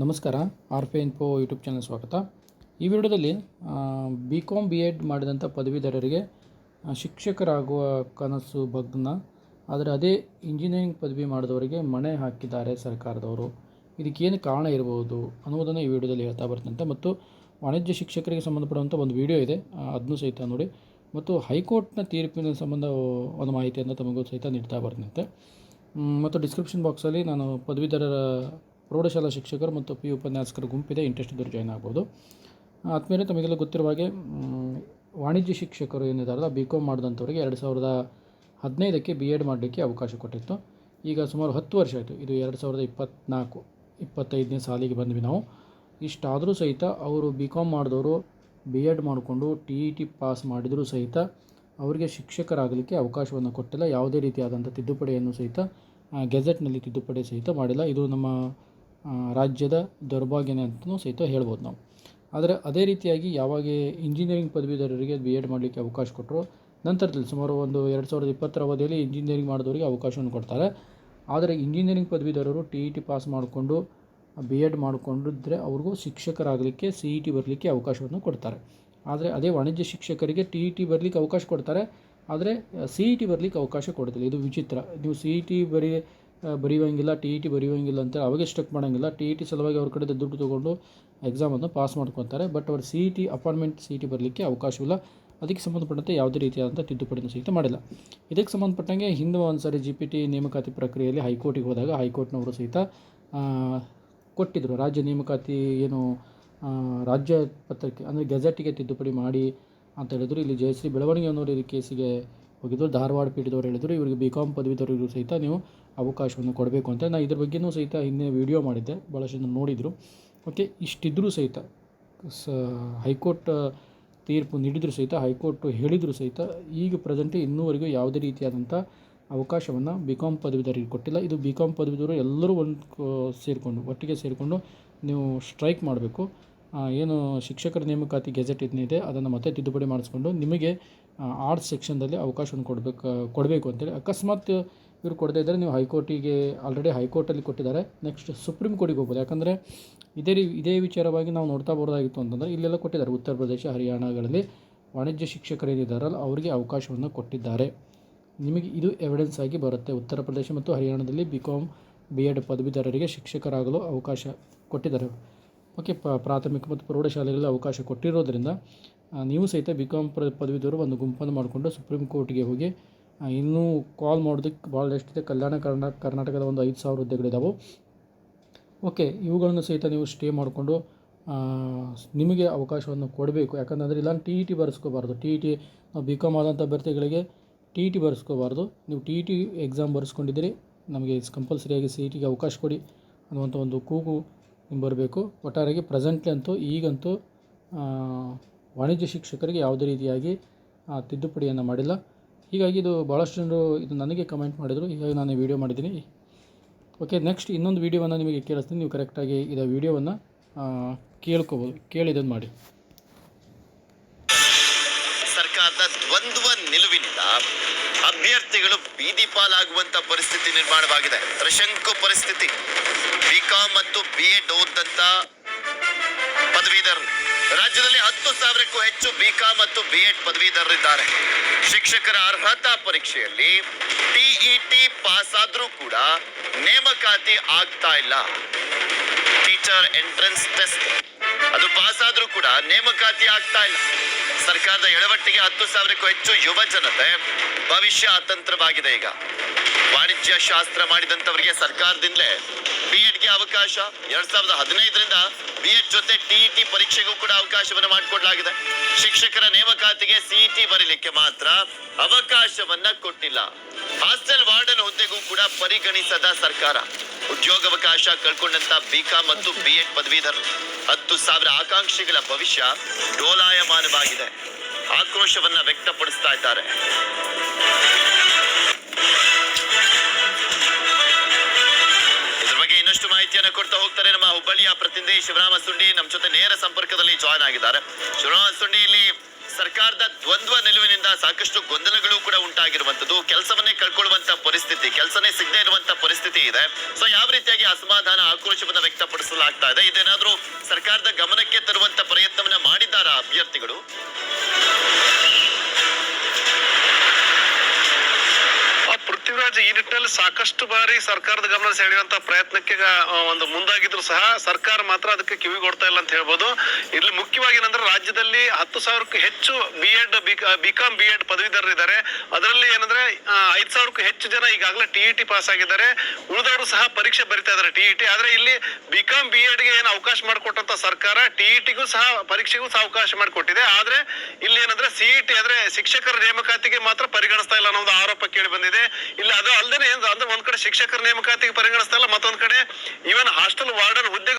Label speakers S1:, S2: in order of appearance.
S1: ನಮಸ್ಕಾರ R P info YouTube channel ಸ್ವಾಗತ. ಈ ವಿಡಿಯೋದಲ್ಲಿ ಬಿ ಕಾಮ್ ಬಿ ಎಡ್ ಮಾಡಿದಂಥ ಪದವೀಧರರಿಗೆ ಶಿಕ್ಷಕರಾಗುವ ಕನಸು, ಭಗ್ನ, ಆದರೆ ಅದೇ ಇಂಜಿನಿಯರಿಂಗ್ ಪದವಿ ಮಾಡಿದವರಿಗೆ ಮಣೆ ಹಾಕಿದ್ದಾರೆ ಸರ್ಕಾರದವರು. ಇದಕ್ಕೇನು ಕಾರಣ ಇರಬಹುದು ಅನ್ನೋದನ್ನು ಈ ವಿಡಿಯೋದಲ್ಲಿ ಹೇಳ್ತಾ ಬರ್ತಂತೆ ಮತ್ತು ವಾಣಿಜ್ಯ ಶಿಕ್ಷಕರಿಗೆ ಸಂಬಂಧಪಡುವಂಥ ಒಂದು ವಿಡಿಯೋ ಇದೆ ಅದನ್ನು ಸಹಿತ ನೋಡಿ. ಮತ್ತು ಹೈಕೋರ್ಟ್ನ ತೀರ್ಪಿನ ಸಂಬಂಧ ಒಂದು ಮಾಹಿತಿಯನ್ನು ತಮಗೂ ಸಹಿತ ನೀಡ್ತಾ ಬರ್ತಂತೆ ಮತ್ತು ಡಿಸ್ಕ್ರಿಪ್ಷನ್ ಬಾಕ್ಸಲ್ಲಿ ನಾನು ಪದವೀಧರರ ಪ್ರೌಢಶಾಲಾ ಶಿಕ್ಷಕರು ಮತ್ತು ಪಿ ಉಪನ್ಯಾಸಕರ ಗುಂಪಿದೆ. ಇಂಟ್ರೆಸ್ಟ್ ಇದ್ದರು ಜಾಯ್ನ್ ಆಗ್ಬೋದು. ಆದಮೇಲೆ ತಮಗೆಲ್ಲ ಗೊತ್ತಿರುವ ಹಾಗೆ ವಾಣಿಜ್ಯ ಶಿಕ್ಷಕರು ಏನಿದಾರಲ್ಲ ಬಿ ಕಾಮ್ ಮಾಡಿದಂಥವ್ರಿಗೆ ಎರಡು ಸಾವಿರದ ಹದಿನೈದಕ್ಕೆ ಬಿ ಎಡ್ ಮಾಡಲಿಕ್ಕೆ ಅವಕಾಶ ಕೊಟ್ಟಿತ್ತು. ಈಗ ಸುಮಾರು ಹತ್ತು ವರ್ಷ ಆಯಿತು. ಇದು ಎರಡು ಸಾವಿರದ ಇಪ್ಪತ್ತ್ನಾಲ್ಕು ಇಪ್ಪತ್ತೈದನೇ ಸಾಲಿಗೆ ಬಂದ್ವಿ ನಾವು. ಇಷ್ಟಾದರೂ ಸಹಿತ ಅವರು ಬಿ ಕಾಮ್ ಮಾಡಿದವರು ಬಿ ಎಡ್ ಮಾಡಿಕೊಂಡು ಟಿ ಇ ಟಿ ಪಾಸ್ ಮಾಡಿದರೂ ಸಹಿತ ಅವರಿಗೆ ಶಿಕ್ಷಕರಾಗಲಿಕ್ಕೆ ಅವಕಾಶವನ್ನು ಕೊಟ್ಟಿಲ್ಲ. ಯಾವುದೇ ರೀತಿಯಾದಂಥ ತಿದ್ದುಪಡಿಯನ್ನು ಸಹಿತ ಗೆಜೆಟ್ನಲ್ಲಿ ತಿದ್ದುಪಡಿ ಸಹಿತ ಮಾಡಿಲ್ಲ. ಇದು ನಮ್ಮ ರಾಜ್ಯದ ದೌರ್ಭಾಗ್ಯನೇ ಅಂತಲೂ ಸಹಿತ ಹೇಳ್ಬೋದು ನಾವು. ಆದರೆ ಅದೇ ರೀತಿಯಾಗಿ ಯಾವಾಗ ಇಂಜಿನಿಯರಿಂಗ್ ಪದವೀಧರರಿಗೆ ಬಿ ಎಡ್ ಮಾಡಲಿಕ್ಕೆ ಅವಕಾಶ ಕೊಟ್ಟರು ನಂತರದಲ್ಲಿ ಸುಮಾರು ಒಂದು ಎರಡು ಸಾವಿರದ ಇಪ್ಪತ್ತರ ಅವಧಿಯಲ್ಲಿ ಇಂಜಿನಿಯರಿಂಗ್ ಮಾಡಿದವರಿಗೆ ಅವಕಾಶವನ್ನು ಕೊಡ್ತಾರೆ. ಆದರೆ ಇಂಜಿನಿಯರಿಂಗ್ ಪದವೀಧರರು ಟಿ ಇ ಟಿ ಪಾಸ್ ಮಾಡಿಕೊಂಡು ಬಿ ಎಡ್ ಮಾಡಿಕೊಂಡಿದ್ರೆ ಅವ್ರಿಗೂ ಶಿಕ್ಷಕರಾಗಲಿಕ್ಕೆ ಸಿ ಇ ಟಿ ಬರಲಿಕ್ಕೆ ಅವಕಾಶವನ್ನು ಕೊಡ್ತಾರೆ. ಆದರೆ ಅದೇ ವಾಣಿಜ್ಯ ಶಿಕ್ಷಕರಿಗೆ ಟಿ ಇ ಟಿ ಬರಲಿಕ್ಕೆ ಅವಕಾಶ ಕೊಡ್ತಾರೆ. ಆದರೆ ಸಿ ಇ ಟಿ ಬರಲಿಕ್ಕೆ ಅವಕಾಶ ಕೊಡೋದಿಲ್ಲ. ಇದು ವಿಚಿತ್ರ. ನೀವು ಸಿ ಇ ಟಿ ಬರೀ ಬರೆಯುವಂಗಿಲ್ಲ ಟಿ ಇ ಟಿ ಬರೆಯುವಂಗಿಲ್ಲ ಅಂತ ಅವಾಗೆ ಸ್ಟಕ್ ಮಾಡೋಂಗಿಲ್ಲ. ಟಿ ಇ ಟಿ ಸಲುವಾಗಿ ಅವ್ರ ಕಡೆ ದುಡ್ಡು ತೊಗೊಂಡು ಎಕ್ಸಾಮನ್ನು ಪಾಸ್ ಮಾಡ್ಕೊತಾರೆ. ಬಟ್ ಅವ್ರು C E T appointment C E T ಬರಲಿಕ್ಕೆ ಅವಕಾಶವಿಲ್ಲ. ಅದಕ್ಕೆ ಸಂಬಂಧಪಟ್ಟಂತೆ ಯಾವುದೇ ರೀತಿಯಾದಂಥ ತಿದ್ದುಪಡಿನ ಸಹಿತ ಮಾಡಿಲ್ಲ. ಇದಕ್ಕೆ ಸಂಬಂಧಪಟ್ಟಂಗೆ ಹಿಂದೆ ಒಂದು ಸಾರಿ ಜಿ ಪಿ ಟಿ ನೇಮಕಾತಿ ಪ್ರಕ್ರಿಯೆಯಲ್ಲಿ ಹೈಕೋರ್ಟಿಗೆ ಹೋದಾಗ ಹೈಕೋರ್ಟ್ನವರು ಸಹಿತ ಕೊಟ್ಟಿದ್ದರು ರಾಜ್ಯ ನೇಮಕಾತಿ ಏನು ರಾಜ್ಯ ಪತ್ರಕ್ಕೆ ಅಂದರೆ ಗೆಜೆಟಿಗೆ ತಿದ್ದುಪಡಿ ಮಾಡಿ ಅಂತ ಹೇಳಿದ್ರು. ಇಲ್ಲಿ ಜಯಶ್ರೀ ಬೆಳವಣಿಗೆ ಅನ್ನೋರು ಈ ಕೇಸಿಗೆ ಹೋಗಿದ್ರು ಧಾರವಾಡ ಪೀಠದವ್ರು ಹೇಳಿದರು, ಇವರಿಗೆ ಬಿ ಕಾಮ್ ಪದವೀಧರರಿಗೂ ಸಹಿತ ನೀವು ಅವಕಾಶವನ್ನು ಕೊಡಬೇಕು ಅಂತ. ನಾನು ಇದ್ರ ಬಗ್ಗೆನೂ ಸಹಿತ ಹಿಂದೆ ವಿಡಿಯೋ ಮಾಡಿದ್ದೆ ಭಾಳಷ್ಟು ಜನ ನೋಡಿದರು. ಓಕೆ ಇಷ್ಟಿದ್ದರೂ ಸಹಿತ, ಸ, ಹೈಕೋರ್ಟ್ ತೀರ್ಪು ನೀಡಿದರೂ ಸಹಿತ, ಹೈಕೋರ್ಟ್ ಹೇಳಿದರೂ ಸಹಿತ, ಈಗ ಪ್ರೆಸೆಂಟ್ ಇನ್ನೂವರೆಗೂ ಯಾವುದೇ ರೀತಿಯಾದಂಥ ಅವಕಾಶವನ್ನು ಬಿ ಕಾಮ್ ಪದವೀಧರಿಗೆ ಕೊಟ್ಟಿಲ್ಲ. ಇದು ಬಿ ಕಾಮ್ ಪದವಿದವರು ಎಲ್ಲರೂ ಒಂದು ಸೇರಿಕೊಂಡು, ಒಟ್ಟಿಗೆ ಸೇರಿಕೊಂಡು ನೀವು ಸ್ಟ್ರೈಕ್ ಮಾಡಬೇಕು. ಏನು ಶಿಕ್ಷಕರ ನೇಮಕಾತಿ ಗೆಜೆಟ್ ಇದನ್ನಿದೆ, ಅದನ್ನು ಮತ್ತೆ ತಿದ್ದುಪಡಿ ಮಾಡಿಸ್ಕೊಂಡು ನಿಮಗೆ ಆರ್ಟ್ಸ್ ಸೆಕ್ಷನ್ದಲ್ಲಿ ಅವಕಾಶವನ್ನು ಕೊಡಬೇಕು ಕೊಡಬೇಕು ಅಂತೇಳಿ. ಅಕಸ್ಮಾತ್ ಇವರು ಕೊಡದೇ ಇದ್ದರೆ ನೀವು ಹೈಕೋರ್ಟಿಗೆ ಆಲ್ರೆಡಿ ಹೈಕೋರ್ಟಲ್ಲಿ ಕೊಟ್ಟಿದ್ದಾರೆ. ನೆಕ್ಸ್ಟ್ ಸುಪ್ರೀಂ ಕೋರ್ಟಿಗೆ ಹೋಗ್ಬೋದು. ಯಾಕಂದರೆ ಇದೇ ರೀ, ಇದೇ ವಿಚಾರವಾಗಿ ನಾವು ನೋಡ್ತಾ ಬರೋದಾಗಿತ್ತು ಅಂತಂದರೆ ಇಲ್ಲೆಲ್ಲ ಕೊಟ್ಟಿದ್ದಾರೆ. ಉತ್ತರ ಪ್ರದೇಶ ಹರಿಯಾಣಗಳಲ್ಲಿ ವಾಣಿಜ್ಯ ಶಿಕ್ಷಕರು ಏನಿದ್ದಾರಲ್ಲ, ಅವರಿಗೆ ಅವಕಾಶವನ್ನು ಕೊಟ್ಟಿದ್ದಾರೆ. ನಿಮಗೆ ಇದು ಎವಿಡೆನ್ಸ್ ಆಗಿ ಬರುತ್ತೆ. ಉತ್ತರ ಪ್ರದೇಶ ಮತ್ತು ಹರಿಯಾಣದಲ್ಲಿ ಬಿ ಕಾಮ್ ಬಿ ಎಡ್ ಪದವೀಧರರಿಗೆ ಶಿಕ್ಷಕರಾಗಲು ಅವಕಾಶ ಕೊಟ್ಟಿದ್ದಾರೆ. ಓಕೆ ಪ್ರಾಥಮಿಕ ಮತ್ತು ಪ್ರೌಢಶಾಲೆಗಳಲ್ಲಿ ಅವಕಾಶ ಕೊಟ್ಟಿರೋದ್ರಿಂದ ನೀವು ಸಹಿತ ಬಿ ಕಾಮ್ ಪ್ರ ಪದವಿದವರು ಒಂದು ಗುಂಪನ್ನು ಮಾಡಿಕೊಂಡು ಸುಪ್ರೀಂ ಕೋರ್ಟ್ಗೆ ಹೋಗಿ ಇನ್ನೂ ಕಾಲ್ ಮಾಡೋದಕ್ಕೆ ಭಾಳ ಎಷ್ಟಿದೆ ಕಲ್ಯಾಣ ಕರ್ನಾ ಕರ್ನಾಟಕದ ಒಂದು ಐದು ಸಾವಿರ ಹುದ್ದೆಗಳಿದ್ದಾವೆ ಓಕೆ, ಇವುಗಳನ್ನು ಸಹಿತ ನೀವು ಸ್ಟೇ ಮಾಡಿಕೊಂಡು ನಿಮಗೆ ಅವಕಾಶವನ್ನು ಕೊಡಬೇಕು. ಯಾಕಂತಂದರೆ ಇಲ್ಲ ಟಿ ಇ ಟಿ ಬರೆಸ್ಕೋಬಾರ್ದು. ಟಿ ಇ ಟಿ ನಾವು ಬಿ ಕಾಮ್ ಆದಂಥ ಅಭ್ಯರ್ಥಿಗಳಿಗೆ ಟಿ ಇ ಟಿ ಬರೆಸ್ಕೋಬಾರ್ದು. ನೀವು ಟಿ ಇ ಟಿ ಎಕ್ಸಾಮ್ ಬರೆಸ್ಕೊಂಡಿದ್ದೀರಿ, ನಮಗೆ ಕಂಪಲ್ಸರಿಯಾಗಿ ಸಿ ಇ ಟಿಗೆ ಅವಕಾಶ ಕೊಡಿ ಅನ್ನುವಂಥ ಒಂದು ಕೂಗು ಬರಬೇಕು ಒಟ್ಟಾರೆಯಾಗಿ ಪ್ರೆಸೆಂಟ್ಲಿ ಅಂತೂ ಈಗಂತೂ ವಾಣಿಜ್ಯ ಶಿಕ್ಷಕರಿಗೆ ಯಾವುದೇ ರೀತಿಯಾಗಿ ತಿದ್ದುಪಡಿಯನ್ನು ಮಾಡಿಲ್ಲ. ಹೀಗಾಗಿ ಇದು ಭಾಳಷ್ಟು ಜನರು ಇದು ನನಗೆ ಕಮೆಂಟ್ ಮಾಡಿದರು. ಹೀಗಾಗಿ ನಾನು ವಿಡಿಯೋ ಮಾಡಿದ್ದೀನಿ. ಓಕೆ ನೆಕ್ಸ್ಟ್ ಇನ್ನೊಂದು ವೀಡಿಯೋವನ್ನು ನಿಮಗೆ ಕೇಳಿಸ್ತೀನಿ. ನೀವು ಕರೆಕ್ಟಾಗಿ ಇದು ವೀಡಿಯೋವನ್ನು ಕೇಳ್ಕೊಬೋದು ಕೇಳಿದ್ದನ್ನು ಮಾಡಿ.
S2: ಸರ್ಕಾರದ ದ್ವಂದ್ವ ನಿಲುವಿನಿಂದ ಅಭ್ಯರ್ಥಿಗಳು ಬೀದಿ ಪಾಲಾಗುವಂತ ಪರಿಸ್ಥಿತಿ ನಿರ್ಮಾಣವಾಗಿದೆ. ತ್ರಿಶಂಕು ಪರಿಸ್ಥಿತಿ, ಬಿಕಾಂ ಮತ್ತು ಬಿ ಎಡ್ ಓದಂತ ಪದವೀಧರರು. ರಾಜ್ಯದಲ್ಲಿ ಹತ್ತು ಸಾವಿರಕ್ಕೂ ಹೆಚ್ಚು ಬಿಕಾಂ ಮತ್ತು ಬಿ ಎಡ್ ಪದವೀಧರರಿದ್ದಾರೆ. ಶಿಕ್ಷಕರ ಅರ್ಹತಾ ಪರೀಕ್ಷೆಯಲ್ಲಿ ಟಿಇಟಿ ಪಾಸ್ ಆದ್ರೂ ಕೂಡ ನೇಮಕಾತಿ ಆಗ್ತಾ ಇಲ್ಲ. ಟೀಚರ್ ಎಂಟ್ರೆನ್ಸ್ ಟೆಸ್ಟ್ ಅದು ಪಾಸ್ ಆದ್ರೂ ಕೂಡ ನೇಮಕಾತಿ ಆಗ್ತಾ ಇಲ್ಲ. ಸರ್ಕಾರದ ಎಡವಟ್ಟಿಗೆ ಹತ್ತು ಸಾವಿರಕ್ಕೂ ಹೆಚ್ಚು ಯುವ ಜನತೆ ಭವಿಷ್ಯ ಅತಂತ್ರವಾಗಿದೆ ಈಗ. ವಾಣಿಜ್ಯ ಶಾಸ್ತ್ರ ಮಾಡಿದಂತವರಿಗೆ ಸರ್ಕಾರದಿಂದಲೇ ಬಿ ಎಡ್ಗೆ ಅವಕಾಶ. ಎರಡ್ ಸಾವಿರದ ಹದಿನೈದರಿಂದ ಬಿ ಎಡ್ ಜೊತೆ ಟಿಇಟಿ ಪರೀಕ್ಷೆಗೂ ಕೂಡ ಅವಕಾಶವನ್ನು ಮಾಡಿಕೊಡಲಾಗಿದೆ. ಶಿಕ್ಷಕರ ನೇಮಕಾತಿಗೆ ಸಿಇಟಿ ಬರೀಲಿಕ್ಕೆ ಮಾತ್ರ ಅವಕಾಶವನ್ನ ಕೊಟ್ಟಿಲ್ಲ. ಹಾಸ್ಟೆಲ್ ವಾರ್ಡನ್ ಹುದ್ದೆಗೂ ಕೂಡ ಪರಿಗಣಿಸದ ಸರ್ಕಾರ. ಉದ್ಯೋಗಾವಕಾಶ ಕಳ್ಕೊಂಡಂತ ಬಿಕಾಂ ಮತ್ತು ಬಿ ಎಡ್ ಪದವೀಧರರು ಹತ್ತು ಸಾವಿರ ಆಕಾಂಕ್ಷಿಗಳ ಭವಿಷ್ಯ ಡೋಲಾಯಮಾನವಾಗಿದೆ. ಆಕ್ರೋಶವನ್ನ ವ್ಯಕ್ತಪಡಿಸ್ತಾ ಇದ್ದಾರೆ. ಇದ್ರ ಬಗ್ಗೆ ಇನ್ನಷ್ಟು ಮಾಹಿತಿಯನ್ನು ಕೊಡ್ತಾ ಹೋಗ್ತಾರೆ ನಮ್ಮ ಹುಬ್ಬಳ್ಳಿಯ ಪ್ರತಿನಿಧಿ ಶಿವರಾಮ ಸುಂಡಿ. ನಮ್ಮ ಜೊತೆ ನೇರ ಸಂಪರ್ಕದಲ್ಲಿ ಜಾಯ್ನ್ ಆಗಿದ್ದಾರೆ. ಶಿವರಾಮ ಸುಂಡಿ, ಇಲ್ಲಿ ಸರ್ಕಾರದ ದ್ವಂದ್ವ ನಿಲುವಿನಿಂದ ಸಾಕಷ್ಟು ಗೊಂದಲಗಳು ಕೂಡ ಉಂಟಾಗಿರುವಂತದ್ದು ಕೆಲಸವನ್ನೇ ಕಳ್ಕೊಳ್ಳುವಂತ ಪರಿಸ್ಥಿತಿ, ಕೆಲಸನೇ ಸಿಗದೆ ಇರುವಂತ ಪರಿಸ್ಥಿತಿ ಇದೆ. ಸೊ ಯಾವ ರೀತಿಯಾಗಿ ಅಸಮಾಧಾನ, ಆಕ್ರೋಶವನ್ನ ವ್ಯಕ್ತಪಡಿಸಲಾಗ್ತಾ ಇದೆ? ಇದೇನಾದ್ರೂ ಸರ್ಕಾರದ ಗಮನಕ್ಕೆ ತರುವಂತ ಪ್ರಯತ್ನವನ್ನ ಮಾಡಿದ್ದಾರಾ ಅಭ್ಯರ್ಥಿಗಳು?
S3: ನಿಟ್ಟಿನಲ್ಲಿ ಸಾಕಷ್ಟು ಬಾರಿ ಸರ್ಕಾರದ ಗಮನ ಸೆಳೆಯುವಂತ ಪ್ರಯತ್ನಕ್ಕೆ ಒಂದು ಮುಂದಾಗಿದ್ರು ಸಹ ಸರ್ಕಾರ ಮಾತ್ರ ಅದಕ್ಕೆ ಕಿವಿಗೊಡ್ತಾ ಇಲ್ಲ ಅಂತ ಹೇಳ್ಬೋದು. ಇಲ್ಲಿ ಮುಖ್ಯವಾಗಿ ಏನಂದ್ರೆ ರಾಜ್ಯದಲ್ಲಿ ಹತ್ತು ಸಾವಿರಕ್ಕೂ ಹೆಚ್ಚು B Ed B com B Ed ಪದವೀಧರರಿದ್ದಾರೆ. ಅದರಲ್ಲಿ ಏನಂದ್ರೆ ಐದ್ ಸಾವಿರಕ್ಕೂ ಹೆಚ್ಚು ಜನ ಈಗಾಗಲೇ ಟಿ ಇ ಟಿ ಪಾಸ್ ಆಗಿದ್ದಾರೆ. ಉಳಿದವರು ಸಹ ಪರೀಕ್ಷೆ ಬರಿತಾ ಇದ್ದಾರೆ ಟಿ ಇ ಟಿ ಆದ್ರೆ ಇಲ್ಲಿ ಬಿಕಾಂ ಬಿ ಎಡ್ಗೆ ಏನು ಅವಕಾಶ ಮಾಡಿಕೊಟ್ಟಂತ ಸರ್ಕಾರ ಟಿ ಇ ಟಿಗೂ ಸಹ ಪರೀಕ್ಷೆಗೂ ಸಹ ಅವಕಾಶ ಮಾಡಿಕೊಟ್ಟಿದೆ. ಆದ್ರೆ ಏನಂದ್ರೆ ಸಿ ಇ ಟಿ ಅಂದ್ರೆ ಶಿಕ್ಷಕರ ನೇಮಕಾತಿಗೆ ಮಾತ್ರ ಪರಿಗಣಿಸ್ತಾ ಇಲ್ಲ ಅನ್ನೋದು ಆರೋಪ ಕೇಳಿ ಬಂದಿದೆ. ಇಲ್ಲ, ಅದು ಅಲ್ಲದೆ ಅಂದ್ರೆ ಒಂದ್ ಕಡೆ ಶಿಕ್ಷಕರ ನೇಮಕಾತಿಗೆ ಪರಿಗಣಿಸ್ತಾ ಇಲ್ಲ, ಮತ್ತೊಂದ್ ಕಡೆ ಈವನ್ ಹಾಸ್ಟೆಲ್ ವಾರ್ಡನ್ ಹುದ್ದೆ